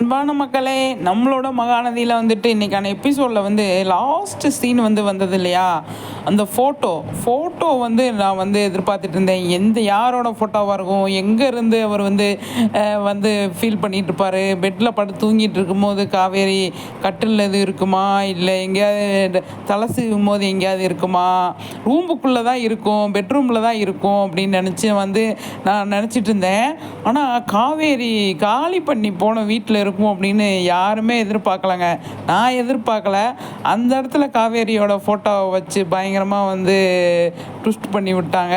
அன்பான மக்களே நம்மளோட மகாநதியில் வந்துட்டு இன்றைக்கான எபிசோடில் வந்து லாஸ்ட் சீன் வந்து வந்தது இல்லையா? அந்த ஃபோட்டோ ஃபோட்டோ வந்து நான் வந்து எதிர்பார்த்துட்டு இருந்தேன். எந்த யாரோட ஃபோட்டோவாக இருக்கும்? எங்கே இருந்து அவர் வந்து வந்து ஃபீல் பண்ணிகிட்டு இருப்பார் பெட்டில் படு தூங்கிட்டு இருக்கும்போது காவேரி கட்டில் எதுவும் இருக்குமா? இல்லை எங்கேயாவது தலை சீவும் போது எங்கேயாவது இருக்குமா? ரூமுக்குள்ளே தான் இருக்கும் பெட்ரூமில் தான் இருக்கும் அப்படின்னு நினச்சி வந்து நான் நினச்சிட்டு இருந்தேன். ஆனால் காவேரி காலி பண்ணி போன வீட்டில் இருக்கும் அப்படின்னு யாருமே எதிர்பார்க்கலங்க. நான் எதிர்பார்க்கல. அந்த இடத்துல காவேரியோட ஃபோட்டோவை வச்சு பயங்கரமாக வந்து ட்விஸ்ட் பண்ணி விட்டாங்க.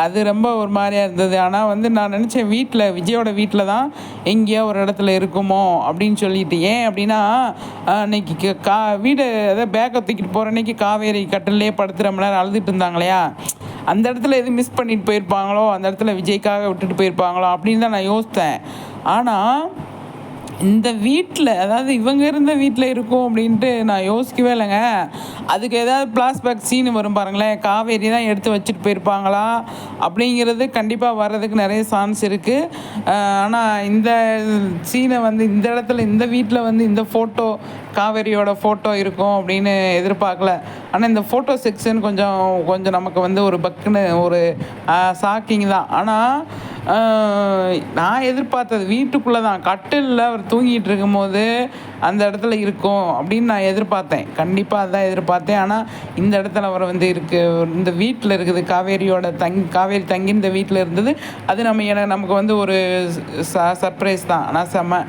அது ரொம்ப ஒரு மாதிரியாக இருந்தது. ஆனால் வந்து நான் நினச்சேன் வீட்டில் விஜயோட வீட்டில் தான் எங்கேயோ ஒரு இடத்துல இருக்குமோ அப்படின்னு சொல்லிட்டு. ஏன் அப்படின்னா அன்னைக்கு கா வீடு அதாவது பேக்கை தூக்கிட்டு போகிற அன்னைக்கு காவேரி கட்டிலே படுத்து ரொம்ப நேரம் அழுதுட்டு இருந்தாங்க இல்லையா? அந்த இடத்துல எது மிஸ் பண்ணிட்டு போயிருப்பாங்களோ? அந்த இடத்துல விஜய்க்காக விட்டுட்டு போயிருப்பாங்களோ? அப்படின்னு தான் நான் யோசித்தேன். ஆனால் இந்த வீட்டில் அதாவது இவங்க இருந்த வீட்டில் இருக்கும் அப்படின்ட்டு நான் யோசிக்கவே இல்லைங்க. அதுக்கு ஏதாவது பிளாஸ்பேக் சீன் வரும் பாருங்களேன். காவேரி தான் எடுத்து வச்சுட்டு போயிருப்பாங்களா? அப்படிங்கிறது கண்டிப்பாக வர்றதுக்கு நிறைய சான்ஸ் இருக்குது ஆனால் இந்த சீனை வந்து இந்த இடத்துல இந்த வீட்டில் வந்து இந்த ஃபோட்டோ காவேரியோட ஃபோட்டோ இருக்கும் அப்படின்னு எதிர்பார்க்கல. ஆனால் இந்த ஃபோட்டோ செக்ஷன் கொஞ்சம் கொஞ்சம் நமக்கு வந்து ஒரு பக்குன்னு ஒரு ஷாக்கிங் தான். ஆனால் நான் எதிர்பார்த்தது வீட்டுக்குள்ளே தான் கட்டிலில் அவர் தூங்கிட்டு இருக்கும்போது அந்த இடத்துல இருக்கும் அப்படின்னு நான் எதிர்பார்த்தேன். கண்டிப்பாக அதான் எதிர்பார்த்தேன். ஆனால் இந்த இடத்துல அவர் வந்து இருக்கு. இந்த வீட்டில் இருக்குது. காவேரியோட தங்கி காவேரி தங்கி இந்த வீட்டில் இருந்தது. அது நம்ம எனக்கு நமக்கு வந்து ஒரு ச சர்ப்ரைஸ் தான். ஆனால் செம்ம